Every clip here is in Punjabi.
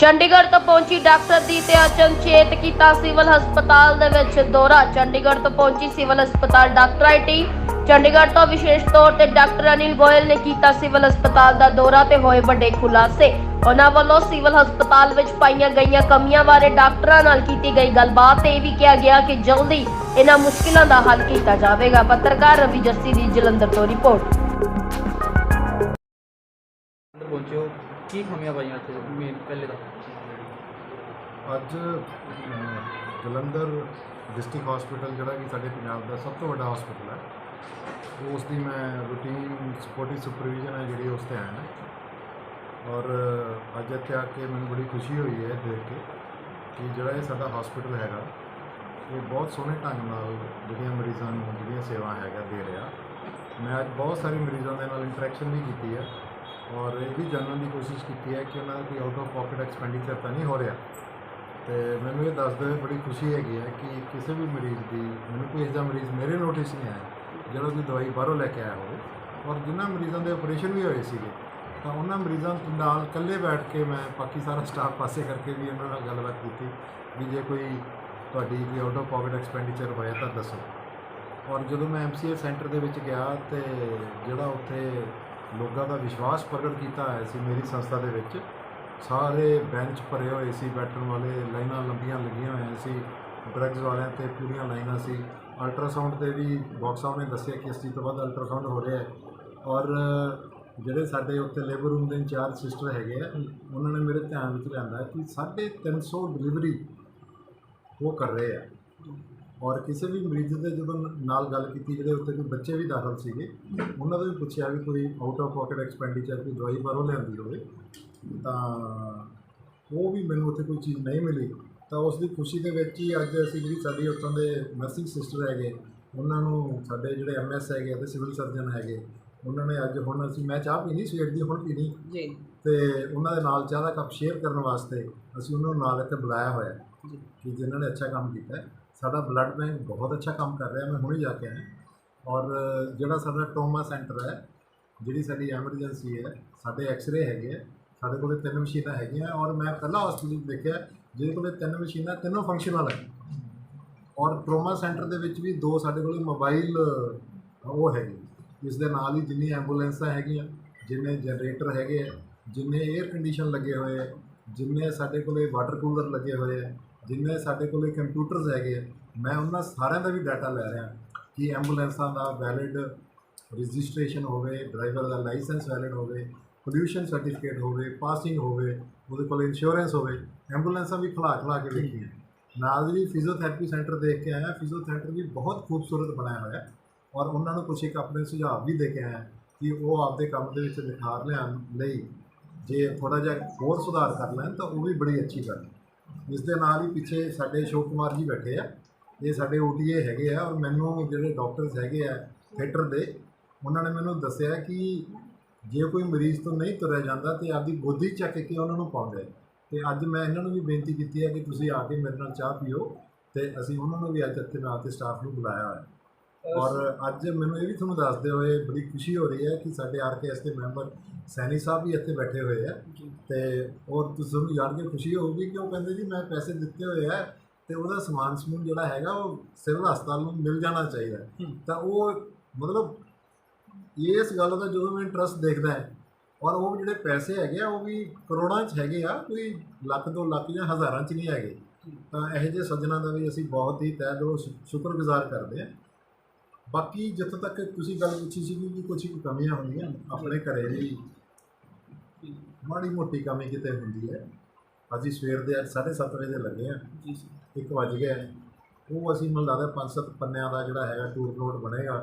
ਚੰਡੀਗੜ੍ਹ ਤੋਂ ਪਹੁੰਚੀ ਡਾਕਟਰ ਦੀ ਤੇ ਅਚਨਚੇਤ ਕੀਤਾ ਸਿਵਲ ਹਸਪਤਾਲ ਦੇ ਵਿੱਚ ਦੌਰਾ। ਚੰਡੀਗੜ੍ਹ ਤੋਂ ਪਹੁੰਚੀ ਸਿਵਲ ਹਸਪਤਾਲ ਡਾਕਟਰ ਆਈਟੀ ਚੰਡੀਗੜ੍ਹ ਤੋਂ ਵਿਸ਼ੇਸ਼ ਤੌਰ ਤੇ ਡਾਕਟਰ ਅਨਿਲ ਗੋਇਲ ਨੇ ਕੀਤਾ ਸਿਵਲ ਹਸਪਤਾਲ ਦਾ ਦੌਰਾ ਤੇ ਹੋਏ ਵੱਡੇ ਖੁਲਾਸੇ। ਉਹਨਾਂ ਵੱਲੋਂ ਸਿਵਲ ਹਸਪਤਾਲ ਵਿੱਚ ਪਾਈਆਂ ਗਈਆਂ ਕਮੀਆਂ ਬਾਰੇ ਡਾਕਟਰਾਂ ਨਾਲ ਕੀਤੀ ਗਈ ਗੱਲਬਾਤ ਤੇ ਇਹ ਵੀ ਕਿਹਾ ਗਿਆ ਕਿ ਜਲਦੀ ਇਹਨਾਂ ਮੁਸ਼ਕਿਲਾਂ ਦਾ ਹੱਲ ਕੀਤਾ ਜਾਵੇਗਾ। ਪੱਤਰਕਾਰ ਰਵੀ ਜੱਸੀ ਦੀ ਜਲੰਧਰ ਤੋਂ ਰਿਪੋਰਟ। ਪਹੁੰਚੇ ਹੋ। ਕੀ ਖਾਮੀਆਂ ਪਾਈਆਂ ਇੱਥੇ ਮੇਨ ਪਹਿਲੇ ਤਾਂ? ਅੱਜ ਅਹ, ਜਲੰਧਰ ਡਿਸਟ੍ਰਿਕਟ ਹਸਪੀਟਲ ਜਿਹੜਾ ਕਿ ਸਾਡੇ ਪੰਜਾਬ ਦਾ ਸਭ ਤੋਂ ਵੱਡਾ ਹਸਪੀਟਲ ਹੈ ਉਸ ਦੀ ਮੈਂ ਰੂਟੀਨ ਸਪੋਰਟਿਵ ਸੁਪਰਵਿਜ਼ਨ ਹੈ ਜਿਹੜੀ ਉਸ ਤੇ ਆਇਆ ਹਾਂ। ਔਰ ਅਹ, ਅੱਜ ਇੱਥੇ ਆ ਕੇ ਮੈਨੂੰ ਬੜੀ ਖੁਸ਼ੀ ਹੋਈ ਹੈ ਦੇਖ ਕੇ ਕਿ ਜਿਹੜਾ ਇਹ ਸਾਡਾ ਹਸਪੀਟਲ ਹੈਗਾ ਇਹ ਬਹੁਤ ਸੋਹਣੇ ਢੰਗ ਨਾਲ ਜਿਹੜੀਆਂ ਮਰੀਜ਼ਾਂ ਨੂੰ ਜਿਹੜੀਆਂ ਸੇਵਾ ਹੈਗਾ ਦੇ ਰਿਹਾ। ਮੈਂ ਅੱਜ ਬਹੁਤ ਸਾਰੇ ਮਰੀਜ਼ਾਂ ਦੇ ਨਾਲ ਇੰਟਰੈਕਸ਼ਨ ਵੀ ਕੀਤੀ ਹੈ। ਔਰ ਇਹ ਵੀ ਜਾਣਨ ਦੀ ਕੋਸ਼ਿਸ਼ ਕੀਤੀ ਹੈ ਕਿ ਉਹਨਾਂ ਦਾ ਕੋਈ ਆਊਟ ਆਫ ਪਾਕਟ ਐਕਸਪੈਂਡੀਚਰ ਤਾਂ ਨਹੀਂ ਹੋ ਰਿਹਾ। ਤੇ ਮੈਨੂੰ ਇਹ ਦੱਸਦੇ ਹੋਏ ਬੜੀ ਖੁਸ਼ੀ ਹੈਗੀ ਹੈ ਕਿ ਕਿਸੇ ਵੀ ਮਰੀਜ਼ ਦੀ, ਮੈਨੂੰ ਕੋਈ ਇਹੋ ਮਰੀਜ਼ ਮੇਰੇ ਨੋਟਿਸ ਨਹੀਂ ਆਇਆ, ਜਿਹੜਾ ਕੋਈ ਦਵਾਈ ਬਾਹਰੋਂ ਲੈ ਕੇ ਆਇਆ ਹੋਵੇ। ਔਰ ਜਿਨ੍ਹਾਂ ਮਰੀਜ਼ਾਂ ਦੇ ਆਪਰੇਸ਼ਨ ਵੀ ਹੋਏ ਸੀਗੇ, ਤਾਂ ਉਹਨਾਂ ਮਰੀਜ਼ਾਂ ਨਾਲ ਇਕੱਲੇ ਬੈਠ ਕੇ ਮੈਂ ਬਾਕੀ ਸਾਰਾ ਸਟਾਫ ਪਾਸੇ ਕਰਕੇ ਵੀ ਉਹਨਾਂ ਨਾਲ ਗੱਲਬਾਤ ਕੀਤੀ, ਵੀ ਜੇ ਕੋਈ ਤੁਹਾਡੀ ਕੋਈ ਆਊਟ ਆਫ ਪਾਕਟ ਐਕਸਪੈਂਡੀਚਰ ਹੋਇਆ ਤਾਂ ਦੱਸੋ। ਔਰ ਜਦੋਂ ਮੈਂ ਐਮਸੀਏ ਸੈਂਟਰ ਦੇ ਵਿੱਚ ਗਿਆ ਤੇ ਜਿਹੜਾ ਉੱਥੇ ਲੋਕਾਂ ਦਾ ਵਿਸ਼ਵਾਸ ਪ੍ਰਗਟ ਕੀਤਾ ਹੋਇਆ ਸੀ ਮੇਰੀ ਸੰਸਥਾ ਦੇ ਵਿੱਚ। ਸਾਰੇ ਬੈਂਚ ਭਰੇ ਹੋਏ ਸੀ, ਬੈਠਣ ਵਾਲੇ ਲਾਈਨਾਂ ਲੰਬੀਆਂ ਲੱਗੀਆਂ ਹੋਈਆਂ ਸੀ ਡਰੱਗਸ ਵਾਲਿਆਂ ਤੇ ਪੂਰੀਆਂ ਲਾਈਨਾਂ ਸੀ। ਅਲਟਰਾਸਾਊਂਡ ਤੇ ਵੀ ਡਾਕਟਰ ਸਾਹਿਬ ਨੇ ਦੱਸਿਆ ਕਿ ਇਸ ਚੀਜ਼ ਤੋਂ ਵੱਧ ਅਲਟਰਾਸਾਊਂਡ ਹੋ ਰਿਹਾ ਹੈ। ਔਰ ਜਿਹੜੇ ਸਾਡੇ ਉੱਥੇ ਲੇਬਰ ਰੂਮ ਦੇ ਇੰਚਾਰਜ ਸਿਸਟਰ ਹੈਗੇ ਆ, ਉਹਨਾਂ ਨੇ ਮੇਰੇ ਧਿਆਨ ਵਿੱਚ ਲਿਆਂਦਾ ਕਿ 350 ਡਿਲੀਵਰੀ ਉਹ ਕਰ ਰਹੇ ਆ। ਔਰ ਕਿਸੇ ਵੀ ਮਰੀਜ਼ ਦੇ ਜਦੋਂ ਨਾਲ ਗੱਲ ਕੀਤੀ ਜਿਹੜੇ ਉੱਤੇ ਕੋਈ ਬੱਚੇ ਵੀ ਦਾਖਲ ਸੀਗੇ ਉਹਨਾਂ ਤੋਂ ਵੀ ਪੁੱਛਿਆ ਵੀ ਕੋਈ ਆਊਟ ਆਫ ਪਾਕਟ ਐਕਸਪੈਂਡੀਚਰ ਕੋਈ ਦਵਾਈ ਬਾਹਰੋਂ ਲਿਆਂਦੀ ਹੋਵੇ ਤਾਂ ਉਹ ਵੀ ਮੈਨੂੰ ਉੱਥੇ ਕੋਈ ਚੀਜ਼ ਨਹੀਂ ਮਿਲੀ। ਤਾਂ ਉਸ ਦੀ ਖੁਸ਼ੀ ਦੇ ਵਿੱਚ ਹੀ ਅੱਜ ਅਸੀਂ ਜਿਹੜੀ ਸਾਡੀ ਉੱਥੋਂ ਦੇ ਨਰਸਿੰਗ ਸਿਸਟਰ ਹੈਗੇ ਉਹਨਾਂ ਨੂੰ ਸਾਡੇ ਜਿਹੜੇ ਐਮਐਸ ਹੈਗੇ ਅਤੇ ਸਿਵਲ ਸਰਜਨ ਹੈਗੇ ਉਹਨਾਂ ਨੇ ਅੱਜ ਹੁਣ ਅਸੀਂ ਮੈਂ ਚਾਹ ਪੀਣੀ ਸਵੇਰ ਦੀ ਹੁਣ ਪੀਣੀ। ਜੀ। ਤੇ ਉਹਨਾਂ ਦੇ ਨਾਲ ਚਾਹ ਦਾ ਕੱਪ ਸ਼ੇਅਰ ਕਰਨ ਵਾਸਤੇ ਅਸੀਂ ਉਹਨਾਂ ਨੂੰ ਨਾਲ ਇੱਥੇ ਬੁਲਾਇਆ ਹੋਇਆ ਜੀ। ਕਿ ਜਿਨ੍ਹਾਂ ਨੇ ਅੱਛਾ ਕੰਮ ਕੀਤਾ। ਹੈ ਸਾਡਾ ਬਲੱਡ ਬੈਂਕ ਬਹੁਤ ਅੱਛਾ ਕੰਮ ਕਰ ਰਿਹਾ, ਮੈਂ ਹੁਣੇ ਜਾ ਕੇ ਆਇਆ। ਔਰ ਜਿਹੜਾ ਸਾਡਾ ਟਰੋਮਾ ਸੈਂਟਰ ਹੈ, ਜਿਹੜੀ ਸਾਡੀ ਐਮਰਜੈਂਸੀ ਹੈ, ਸਾਡੇ ਐਕਸ-ਰੇ ਹੈਗੇ ਆ, ਸਾਡੇ ਕੋਲੇ ਤਿੰਨ ਮਸ਼ੀਨਾਂ ਹੈਗੀਆਂ। ਔਰ ਮੈਂ ਪਹਿਲਾ ਹਸਪੀਟਲ ਦੇਖਿਆ, ਜਿਹਦੇ ਕੋਲੇ ਤਿੰਨ ਮਸ਼ੀਨਾਂ, ਤਿੰਨੋਂ ਫੰਕਸ਼ਨਲ ਹੈ। ਔਰ ਟਰੋਮਾ ਸੈਂਟਰ ਦੇ ਵਿੱਚ ਵੀ ਦੋ ਸਾਡੇ ਕੋਲੇ ਮੋਬਾਈਲ ਉਹ ਹੈਗੇ। ਇਸ ਦੇ ਨਾਲ ਹੀ ਜਿੰਨੀ ਐਂਬੂਲੈਂਸਾਂ ਹੈਗੀਆਂ, ਜਿੰਨੇ ਜਨਰੇਟਰ ਹੈਗੇ ਆ, ਜਿੰਨੇ 에ਅਰ ਕੰਡੀਸ਼ਨ ਲੱਗੇ ਹੋਏ ਆ, ਜਿੰਨੇ ਸਾਡੇ ਕੋਲੇ ਵਾਟਰ ਕੂਲਰ ਲੱਗੇ ਹੋਏ ਆ ਜਿੰਨੇ ਸਾਡੇ ਕੋਲੇ ਕੰਪਿਊਟਰਸ ਹੈਗੇ ਆ ਮੈਂ ਉਹਨਾਂ ਸਾਰਿਆਂ ਦਾ ਵੀ ਡਾਟਾ ਲੈ ਰਿਹਾ ਕਿ ਐਂਬੂਲੈਂਸਾਂ ਦਾ ਵੈਲਿਡ ਰਜਿਸਟ੍ਰੇਸ਼ਨ ਹੋਵੇ ਡਰਾਈਵਰ ਦਾ ਲਾਇਸੈਂਸ ਵੈਲਿਡ ਹੋਵੇ ਪੋਲਿਊਸ਼ਨ ਸਰਟੀਫਿਕੇਟ ਹੋਵੇ ਪਾਸਿੰਗ ਹੋਵੇ ਉਹਦੇ ਕੋਲ ਇੰਸ਼ੋਰੈਂਸ ਹੋਵੇ ਐਂਬੂਲੈਂਸਾਂ ਵੀ ਖਲਾ ਖਲਾ ਕੇ ਵੇਖੀਆਂ। ਨਾਲ ਦੀ ਫਿਜ਼ੀਓਥੈਰੇਪੀ ਸੈਂਟਰ ਦੇਖ ਕੇ ਆਇਆ ਫਿਜ਼ੀਓਥੈਰੇਪੀ ਵੀ ਬਹੁਤ ਖੂਬਸੂਰਤ ਬਣਾਇਆ ਹੋਇਆ ਹੈ ਔਰ ਉਹਨਾਂ ਨੂੰ ਕੁਛ ਇੱਕ ਆਪਣੇ ਸੁਝਾਅ ਵੀ ਦੇ ਕੇ ਆਇਆ ਕਿ ਉਹ ਆਪਦੇ ਕੰਮ ਦੇ ਵਿੱਚ ਨਿਖਾਰ ਲਿਆਉਣ ਲਈ ਜੇ ਥੋੜਾ ਜਿਹਾ ਹੋਰ ਸੁਧਾਰ ਕਰ ਲੈਣ ਤਾਂ ਉਹ ਵੀ ਬੜੀ ਅੱਛੀ ਗੱਲ ਹੈ। ਇਸ ਦੇ ਨਾਲ ਹੀ ਪਿੱਛੇ ਸਾਡੇ ਅਸ਼ੋਕ ਕੁਮਾਰ ਜੀ ਬੈਠੇ ਆ ਇਹ ਸਾਡੇ ਓਟੀਏ ਹੈਗੇ ਆ ਔਰ ਮੈਨੂੰ ਜਿਹੜੇ ਡਾਕਟਰਸ ਹੈਗੇ ਆ ਥੀਏਟਰ ਦੇ, ਉਹਨਾਂ ਨੇ ਮੈਨੂੰ ਦੱਸਿਆ ਕਿ ਜੇ ਕੋਈ ਮਰੀਜ਼ ਤੋਂ ਨਹੀਂ ਤੁਰਿਆ ਜਾਂਦਾ ਤੇ ਆਪਦੀ ਗੋਦੀ ਚੱਕ ਕੇ ਉਹਨਾਂ ਨੂੰ ਪਾਉਂਦੇ ਆ। ਤੇ ਅੱਜ ਮੈਂ ਇਹਨਾਂ ਨੂੰ ਵੀ ਬੇਨਤੀ ਕੀਤੀ ਹੈ ਕਿ ਤੁਸੀਂ ਆ ਕੇ ਮੇਰੇ ਨਾਲ ਚਾਹ ਪੀਓ ਤੇ ਅਸੀਂ ਉਹਨਾਂ ਨੂੰ ਵੀ ਅੱਜ ਇੱਥੇ ਨਾਲ ਤੇ ਸਟਾਫ ਨੂੰ ਬੁਲਾਇਆ ਹੋਇਆ ਔਰ ਅੱਜ ਮੈਨੂੰ ਇਹ ਵੀ ਤੁਹਾਨੂੰ ਦੱਸਦੇ ਹੋਏ ਬੜੀ ਖੁਸ਼ੀ ਹੋ ਰਹੀ ਹੈ ਕਿ ਸਾਡੇ ਆਰਕੇਐਸ ਦੇ ਮੈਂਬਰ ਸੈਣੀ ਸਾਹਿਬ ਵੀ ਇੱਥੇ ਬੈਠੇ ਹੋਏ ਆ। ਤੇ ਔਰ ਤੁਹਾਨੂੰ ਜਾਣ ਕੇ ਖੁਸ਼ੀ ਹੋਊਗੀ ਕਿ ਉਹ ਕਹਿੰਦੇ ਜੀ ਮੈਂ ਪੈਸੇ ਦਿੱਤੇ ਹੋਏ ਆ ਤੇ ਉਹਦਾ ਸਮਾਨ ਸਮੂਨ ਜਿਹੜਾ ਹੈਗਾ ਉਹ ਸਿਵਲ ਹਸਪਤਾਲ ਨੂੰ ਮਿਲ ਜਾਣਾ ਚਾਹੀਦਾ। ਤਾਂ ਉਹ ਮਤਲਬ ਇਸ ਗੱਲ ਦਾ ਜਦੋਂ ਮੈਂ ਇੰਟਰਸਟ ਦੇਖਦਾ ਹੈ ਔਰ ਉਹ ਜਿਹੜੇ ਪੈਸੇ ਹੈਗੇ ਆ ਉਹ ਵੀ ਕਰੋੜਾਂ 'ਚ ਹੈਗੇ ਆ ਕੋਈ ਲੱਖ ਦੋ ਲੱਖ ਜਾਂ ਹਜ਼ਾਰਾਂ 'ਚ ਨਹੀਂ ਹੈਗੇ। ਤਾਂ ਇਹੋ ਜਿਹੇ ਸੱਜਣਾ ਦਾ ਵੀ ਅਸੀਂ ਬਹੁਤ ਹੀ ਤਹਿ ਦਿਲੋਂ ਸ਼ੁਕਰਗੁਜ਼ਾਰ ਕਰਦੇ ਹਾਂ। ਬਾਕੀ ਜਿੱਥੋਂ ਤੱਕ ਤੁਸੀਂ ਗੱਲ ਪੁੱਛੀ ਸੀ ਕਿ ਕੁਝ ਕਮੀਆਂ ਹੁੰਦੀਆਂ ਆਪਣੇ ਘਰੇ ਵੀ ਮਾੜੀ ਮੋਟੀ ਕਮੀ ਕਿਤੇ ਹੁੰਦੀ ਹੈ। ਅਸੀਂ ਸਵੇਰ ਦੇ ਅੱਜ 7:30 ਵਜੇ ਦੇ ਲੱਗੇ ਆ ਜੀ ਇੱਕ ਵੱਜ ਗਿਆ। ਉਹ ਅਸੀਂ ਮੈਨੂੰ ਲੱਗਦਾ ਪੰਜ ਸੱਤ ਪੰਨਿਆਂ ਦਾ ਜਿਹੜਾ ਹੈਗਾ ਟੂਰ ਨੋਟ ਬਣੇਗਾ।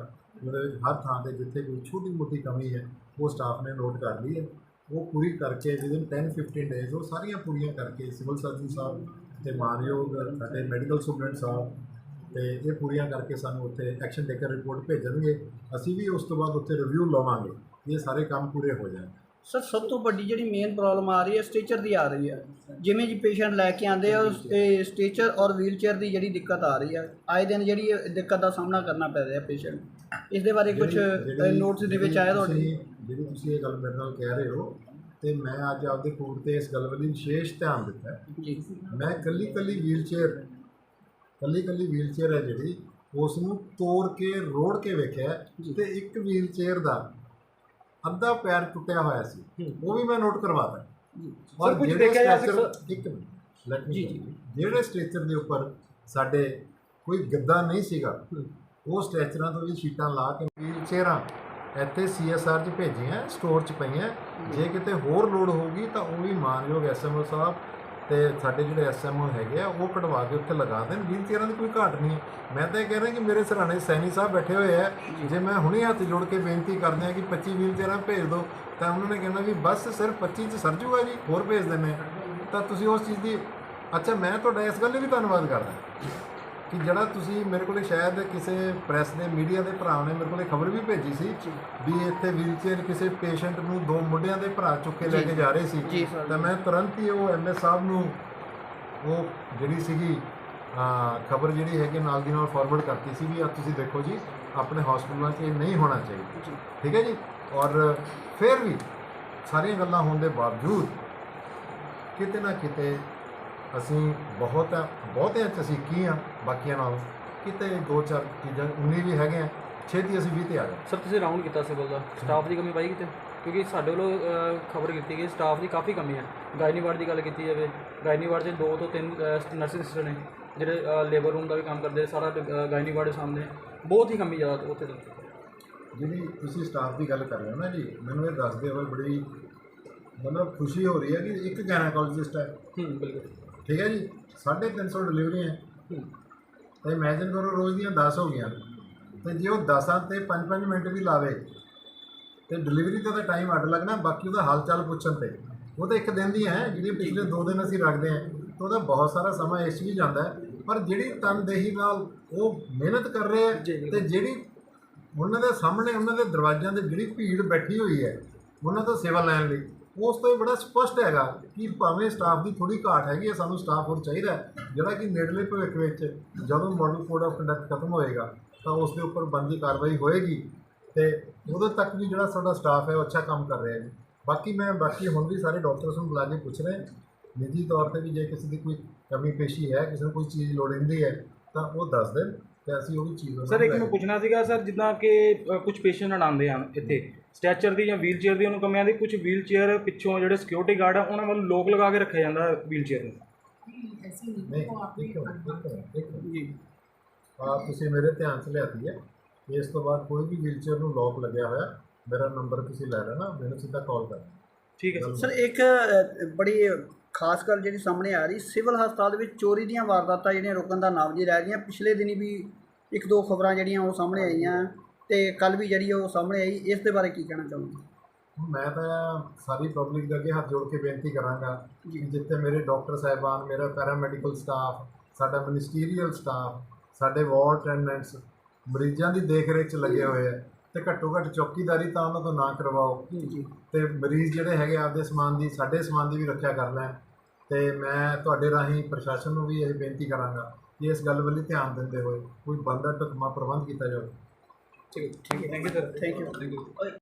ਉਹਦੇ ਵਿੱਚ ਹਰ ਥਾਂ ਤੇ ਜਿੱਥੇ ਕੋਈ ਛੋਟੀ ਮੋਟੀ ਕਮੀ ਹੈ ਉਹ ਸਟਾਫ ਨੇ ਨੋਟ ਕਰ ਲਈ ਹੈ। ਉਹ ਪੂਰੀ ਕਰਕੇ ਵਿਦਿਨ 10 15 ਡੇਜ਼ ਉਹ ਸਾਰੀਆਂ ਪੂਰੀਆਂ ਕਰਕੇ ਸਿਵਲ ਸਰਜਨ ਸਾਹਿਬ ਤੇ ਮਾਨਯੋਗ ਸਾਡੇ ਮੈਡੀਕਲ ਸੁਪਰਡੈਂਟ ਸਾਹਿਬ ਤੇ ਇਹ ਪੂਰੀਆਂ ਕਰਕੇ ਸਾਨੂੰ ਉੱਥੇ ਐਕਸ਼ਨ ਟੇਕਰ ਰਿਪੋਰਟ ਭੇਜਣਗੇ। ਅਸੀਂ ਵੀ ਉਸ ਤੋਂ ਬਾਅਦ ਉੱਥੇ ਰਿਵਿਊ ਲਵਾਂਗੇ। ਇਹ ਸਾਰੇ ਕੰਮ ਪੂਰੇ ਹੋ ਜਾਣ। ਸਰ ਸਭ ਤੋਂ ਵੱਡੀ ਜਿਹੜੀ ਮੇਨ ਪ੍ਰੋਬਲਮ ਆ ਰਹੀ ਹੈ ਸਟੇਚਰ ਦੀ ਆ ਰਹੀ ਹੈ। ਜਿਵੇਂ ਜੀ ਪੇਸ਼ੈਂਟ ਲੈ ਕੇ ਆਉਂਦੇ ਆ ਤੇ ਸਟੇਚਰ ਔਰ ਵੀਲਚੇਅਰ ਦੀ ਜਿਹੜੀ ਦਿੱਕਤ ਆ ਰਹੀ ਹੈ ਆਏ ਦਿਨ ਜਿਹੜੀ ਦਿੱਕਤ ਦਾ ਸਾਹਮਣਾ ਕਰਨਾ ਪੈ ਰਿਹਾ ਪੇਸ਼ੈਂਟ ਇਸ ਦੇ ਬਾਰੇ ਕੁਝ ਨੋਟਸ ਦੇ ਵਿੱਚ ਆਇਆ ਤੁਹਾਡੇ? ਜਿਹੜੀ ਤੁਸੀਂ ਇਹ ਗੱਲ ਮੇਰੇ ਨਾਲ ਕਹਿ ਰਹੇ ਹੋ ਤੇ ਮੈਂ ਅੱਜ ਆਪਦੇ ਕੋਲ ਤੇ ਇਸ ਗੱਲ ਵੱਲ ਵਿਸ਼ੇਸ਼ ਧਿਆਨ ਦਿੱਤਾ। ਮੈਂ ਕੱਲੀ ਕੱਲੀ ਵੀਲਚੇਅਰ ਕੱਲੀ ਕੱਲੀ ਵੀਲਚੇਅਰ ਹੈ ਜਿਹੜੀ ਉਸ ਨੂੰ ਤੋੜ ਕੇ ਰੋੜ ਕੇ ਵੇਖਿਆ ਤੇ ਇੱਕ ਵੀਲਚੇਅਰ ਦਾ ਅੱਧਾ ਪੈਰ ਟੁੱਟਿਆ ਹੋਇਆ ਸੀ। ਉਹ ਵੀ ਮੈਂ ਨੋਟ ਕਰਵਾਤਾ ਜੀ। ਔਰ ਕੁਝ ਜਿਹੜੇ ਦੇਖਿਆ ਜਾ ਸਟ੍ਰੈਚਰ ਇੱਕ ਮਿੰਟ ਜੀ, you, ਜਿਹੜੇ ਸਟ੍ਰੈਚਰ ਦੇ ਉੱਪਰ ਸਾਡੇ ਕੋਈ ਗੱਦਾ ਨਹੀਂ ਸੀਗਾ ਉਹ ਸਟ੍ਰੈਚਰਾਂ ਤੋਂ ਵੀ ਸ਼ੀਟਾਂ ਲਾ ਕੇ ਵੀਲ ਚੇਅਰਾਂ ਇੱਥੇ ਸੀਐਸਆਰ 'ਚ ਭੇਜੀਆਂ ਸਟੋਰ 'ਚ ਪਈਆਂ। ਜੇ। ਕਿਤੇ ਹੋਰ ਲੋਡ ਹੋਊਗੀ ਤਾਂ ਉਹ ਵੀ ਮਾਨਯੋਗ ਐਸਐਮਓ ਸਾਹਿਬ ਤੇ ਸਾਡੇ ਜਿਹੜੇ ਐਸਐਮਓ ਹੈਗੇ ਆ, ਉਹ ਕਢਵਾ ਕੇ ਉੱਥੇ ਲਗਾ ਦੇਣ। ਵੀਲ ਚੇਅਰਾਂ ਦੀ ਕੋਈ ਘਾਟ ਨਹੀਂ। ਮੈਂ ਤਾਂ ਇਹ ਕਹਿ ਰਿਹਾ ਕਿ ਮੇਰੇ ਸਰਾਣੇ ਸੈਣੀ ਸਾਹਿਬ ਬੈਠੇ ਹੋਏ ਆ। ਜੇ ਮੈਂ ਹੁਣੇ ਹੱਥ ਜੋੜ ਕੇ ਬੇਨਤੀ ਕਰਦੇ ਆ ਕਿ 25 ਵੀਲ ਚੇਅਰਾਂ ਭੇਜ ਦਿਓ ਤਾਂ ਉਹਨਾਂ ਨੇ ਕਹਿਣਾ ਵੀ ਬਸ ਸਿਰਫ 25 ਚ ਸਰ ਜੂਗਾ ਜੀ, ਹੋਰ ਭੇਜ ਦਿੰਨੇ ਤਾਂ ਤੁਸੀਂ ਉਸ ਚੀਜ਼ ਦੀ ਅੱਛਾ, ਮੈਂ ਤੁਹਾਡਾ ਇਸ ਗੱਲ ਲਈ ਵੀ ਧੰਨਵਾਦ ਕਰਦਾ। ਕਿ ਜਿਹੜਾ ਤੁਸੀਂ ਮੇਰੇ ਕੋਲੇ ਸ਼ਾਇਦ ਕਿਸੇ ਪ੍ਰੈਸ ਦੇ ਮੀਡੀਆ ਦੇ ਭਰਾ ਨੇ ਮੇਰੇ ਕੋਲੇ ਖਬਰ ਵੀ ਭੇਜੀ ਸੀ ਵੀ ਇੱਥੇ ਵੀਲਚੇਅਰ ਕਿਸੇ ਪੇਸ਼ੈਂਟ ਨੂੰ ਦੋ ਮੁੰਡਿਆਂ ਦੇ ਭਰਾ ਚੁੱਕ ਕੇ ਲੈ ਕੇ ਜਾ ਰਹੇ ਸੀ। ਤਾਂ ਮੈਂ ਤੁਰੰਤ ਹੀ ਉਹ ਐਮਐਸ ਸਾਹਿਬ ਨੂੰ ਉਹ ਜਿਹੜੀ ਸੀਗੀ ਖਬਰ ਜਿਹੜੀ ਹੈਗੀ ਨਾਲ ਦੀ ਨਾਲ ਫਾਰਵਰਡ ਕਰਤੀ ਸੀ ਵੀ ਆ ਤੁਸੀਂ ਦੇਖੋ ਜੀ ਆਪਣੇ ਹਸਪਤਾਲਾਂ 'ਚ ਇਹ ਨਹੀਂ ਹੋਣਾ ਚਾਹੀਦਾ। ਠੀਕ ਹੈ ਜੀ? ਔਰ ਫਿਰ ਵੀ ਸਾਰੀਆਂ ਗੱਲਾਂ ਹੋਣ ਦੇ ਬਾਵਜੂਦ ਕਿਤੇ ਨਾ ਕਿਤੇ ਅਸੀਂ ਬਹੁਤ ਬਹੁਤਿਆਂ 'ਚ ਅਸੀਂ ਕੀ ਆ ਬਾਕੀਆਂ ਨਾਲੋਂ ਕਿਤੇ ਦੋ ਚਾਰ ਚੀਜ਼ਾਂ ਉਨੀ ਵੀ ਹੈਗੇ ਆ ਛੇਤੀ ਅਸੀਂ ਵੀ ਤੇ ਆ ਗਏ ਸਰ ਤੁਸੀਂ ਰਾਉਂਡ ਕੀਤਾ ਸਿਵਲ ਦਾ ਸਟਾਫ ਦੀ ਕਮੀ ਪਾਈ ਕਿਤੇ? ਕਿਉਂਕਿ ਸਾਡੇ ਵੱਲੋਂ ਖਬਰ ਕੀਤੀ ਗਈ ਸਟਾਫ ਦੀ ਕਾਫੀ ਕਮੀ ਹੈ ਗਾਇਨੀ ਵਾਰਡ ਦੀ ਗੱਲ ਕੀਤੀ ਜਾਵੇ ਗਾਇਨੀ ਵਾਰਡ 'ਚ ਦੋ ਤੋਂ ਤਿੰਨ ਨਰਸਿੰਗ ਸਿਸਟਰ ਨੇ ਜਿਹੜੇ ਲੇਬਰ ਰੂਮ ਦਾ ਵੀ ਕੰਮ ਕਰਦੇ ਸਾਰਾ ਗਾਇਨੀ ਵਾਰਡ ਦੇ ਸਾਹਮਣੇ। ਬਹੁਤ ਹੀ ਕਮੀ ਜ਼ਿਆਦਾ ਉੱਥੇ ਤਾਂ ਜਿਹੜੀ ਤੁਸੀਂ ਸਟਾਫ ਦੀ ਗੱਲ ਕਰ ਰਹੇ ਹੋ ਨਾ ਜੀ ਮੈਨੂੰ ਇਹ ਦੱਸਦੇ ਹੋਏ ਬੜੀ ਮਤਲਬ ਖੁਸ਼ੀ ਹੋ ਰਹੀ ਹੈ ਕਿ ਇੱਕ ਗੈਨਾਕੋਲੋਜਿਸਟ ਹੈ। ਹੂੰ ਬਿਲਕੁਲ। ਠੀਕ ਹੈ ਜੀ? 350 ਡਿਲੀਵਰੀਆਂ ਹੈ। ਤਾਂ ਇਮੇਜਿਨ ਕਰੋ ਰੋਜ਼ ਦੀਆਂ 10 ਹੋ ਗਈਆਂ। ਤੇ ਜੇ ਉਹ 10 ਤੇ 5-5 ਮਿੰਟ ਵੀ ਲਾਵੇ ਤੇ ਡਿਲੀਵਰੀ ਦਾ ਤਾਂ ਟਾਈਮ ਅੱਡ ਲੱਗਣਾ ਬਾਕੀ ਉਹਦਾ ਹਾਲ ਚਾਲ ਪੁੱਛਣ ਤੇ। ਉਹ ਤਾਂ ਇੱਕ ਦਿਨ ਦੀ ਹੈ ਜਿਹੜੀ ਪਿਛਲੇ 2 ਦਿਨ ਅਸੀਂ ਰੱਖਦੇ ਹਾਂ। ਤਾਂ ਉਹਦਾ ਬਹੁਤ ਸਾਰਾ ਸਮਾਂ ਇਸ ਵੀ ਜਾਂਦਾ ਪਰ ਜਿਹੜੀ ਤਨਦੇਹੀ ਨਾਲ ਉਹ ਮਿਹਨਤ ਕਰ ਰਹੇ ਜੀ, ਤੇ ਜਿਹੜੀ ਉਹਨਾਂ ਦੇ ਸਾਹਮਣੇ ਉਹਨਾਂ ਦੇ ਦਰਵਾਜ਼ਿਆਂ ਤੇ ਜਿਹੜੀ ਭੀੜ ਬੈਠੀ ਹੋਈ ਹੈ ਉਹਨਾਂ ਤੋਂ ਸੇਵਾ ਲੈਣ ਲਈ। ਉਸ ਤੋਂ ਇਹ ਬੜਾ ਸਪਸ਼ਟ ਹੈਗਾ ਕਿ ਭਾਵੇਂ ਸਟਾਫ ਦੀ ਥੋੜੀ ਘਾਟ ਹੈਗੀ ਹੈ, ਸਾਨੂੰ ਸਟਾਫ ਹੋਰ ਚਾਹੀਦਾ ਜਿਹੜਾ ਕਿ ਨੇੜਲੇ ਭਵਿੱਖ ਵਿੱਚ ਜਦੋਂ ਮਾਡਲ ਕੋਡ ਆਫ ਕੰਡਕਟ ਖਤਮ ਹੋਏਗਾ, ਤਾਂ ਉਸ ਦੇ ਉੱਪਰ ਬਣਦੀ ਕਾਰਵਾਈ ਹੋਏਗੀ ਤੇ ਉਦੋਂ ਤੱਕ ਵੀ ਜਿਹੜਾ ਸਾਡਾ ਸਟਾਫ ਹੈ, ਉਹ ਅੱਛਾ ਕੰਮ ਕਰ ਰਿਹਾ ਹੈ ਬਾਕੀ ਮੈਂ, ਬਾਕੀ ਹੁਣ ਵੀ ਸਾਰੇ ਡਾਕਟਰਸ ਨੂੰ ਬੁਲਾ ਕੇ ਪੁੱਛ ਰਹੇ ਨਿੱਜੀ ਤੌਰ ਤੇ ਵੀ ਜੇ ਕਿਸੇ ਦੀ ਕੋਈ ਕਮੀ ਪੇਸ਼ੀ ਹੈ, ਕਿਸੇ ਨੂੰ ਕੋਈ ਚੀਜ਼ ਲੋੜੀਂਦੀ ਹੈ, ਤਾਂ ਉਹ ਦੱਸ ਦੇਣ। ਤੇ ਅਸੀਂ ਉਹ ਵੀ ਚੀਜ਼ ਉਹਨਾਂ ਸਰ ਨੂੰ ਇੱਕ ਕੇ- ਪੁੱਛਣਾ ਸੀਗਾ ਸਰ ਜਿੱਦਾਂ ਕਿ ਕੁਝ ਪੇਸ਼ੈਂਟ ਆਉਂਦੇ ਹਨ ਇੱਥੇ ਸਟ੍ਰੈਚਰ ਦੀ ਜਾਂ ਵੀਲ ਚੇਅਰ ਦੀ ਉਹਨੂੰ ਕਮੀ ਆਉਂਦੀ ਕੁਝ ਵੀਲ ਚੇਅਰ ਪਿੱਛੋਂ ਜਿਹੜੇ ਸਿਕਿਉਰਿਟੀ ਗਾਰਡ ਆ ਉਹਨਾਂ ਵੱਲ ਲੋਕ ਲਗਾ ਕੇ ਰੱਖਿਆ ਜਾਂਦਾ ਵੀਲ ਚੇਅਰ ਨੂੰ? ਨਹੀਂ ਜੀ ਆ ਤੁਸੀਂ ਮੇਰੇ ਧਿਆਨ 'ਚ ਲਿਆਤੀ ਹੈ ਇਸ ਤੋਂ ਬਾਅਦ ਕੋਈ ਵੀ ਵੀਲਚੇਅਰ ਨੂੰ ਲੋਕ ਲੱਗਿਆ ਹੋਇਆ ਮੇਰਾ ਨੰਬਰ ਤੁਸੀਂ ਲੈ ਲੈਣਾ ਮੈਨੂੰ ਸਿੱਧਾ ਕਾਲ ਕਰਨਾ। ਠੀਕ ਹੈ ਸਰ। ਇੱਕ ਬੜੀ ਖਾਸ ਗੱਲ ਜਿਹੜੀ ਸਾਹਮਣੇ ਆ ਰਹੀ ਸਿਵਲ ਹਸਪਤਾਲ ਦੇ ਵਿੱਚ ਚੋਰੀ ਦੀਆਂ ਵਾਰਦਾਤਾਂ ਜਿਹੜੀਆਂ ਰੁਕਣ ਦਾ ਨਾਮ ਨਹੀਂ ਲੈ ਰਹੀਆਂ। ਪਿਛਲੇ ਦਿਨੀ ਵੀ ਇੱਕ ਦੋ ਖਬਰਾਂ ਜਿਹੜੀਆਂ ਉਹ ਸਾਹਮਣੇ ਆਈਆਂ ਤੇ ਕੱਲ ਵੀ ਜਿਹੜੀ ਉਹ ਸਾਹਮਣੇ ਆਈ ਇਸ ਦੇ ਬਾਰੇ ਕੀ ਕਹਿਣਾ ਚਾਹੁੰਦੇ ਮੈਂ ਤਾਂ ਸਾਰੀ ਪਬਲਿਕ ਦੇ ਅੱਗੇ ਹੱਥ ਜੋੜ ਕੇ ਬੇਨਤੀ ਕਰਾਂਗਾ ਕਿ ਜਿੱਥੇ ਮੇਰੇ ਡਾਕਟਰ ਸਾਹਿਬਾਨ ਮੇਰਾ ਪੈਰਾਮੈਡੀਕਲ ਸਟਾਫ ਸਾਡਾ ਮਿਨਿਸਟੀਰੀਅਲ ਸਟਾਫ ਸਾਡੇ ਵਾਰਡ ਅਟੈਂਡੈਂਟਸ ਮਰੀਜ਼ਾਂ ਦੀ ਦੇਖ ਰੇਖ 'ਚ ਲੱਗੇ ਹੋਏ ਆ। ਤੇ ਘੱਟੋ ਘੱਟ ਚੌਕੀਦਾਰੀ ਤਾਂ ਉਹਨਾਂ ਤੋਂ ਨਾ ਕਰਵਾਓ। ਜੀ ਤੇ ਮਰੀਜ਼ ਜਿਹੜੇ ਹੈਗੇ ਆਪਦੇ ਸਮਾਨ ਦੀ ਸਾਡੇ ਸਮਾਨ ਦੀ ਵੀ ਰੱਖਿਆ ਕਰ ਲੈਣ। ਤੇ ਮੈਂ ਤੁਹਾਡੇ ਰਾਹੀਂ ਪ੍ਰਸ਼ਾਸਨ ਨੂੰ ਵੀ ਇਹ ਬੇਨਤੀ ਕਰਾਂਗਾ ਕਿ ਇਸ ਗੱਲ ਵੱਲ ਧਿਆਨ ਦਿੰਦੇ ਹੋਏ ਕੋਈ ਬੰਦਾ ਢੁਕਮਾ ਪ੍ਰਬੰਧ ਕੀਤਾ ਜਾਵੇ। ਠੀਕ ਹੈ। Thank you sir thank you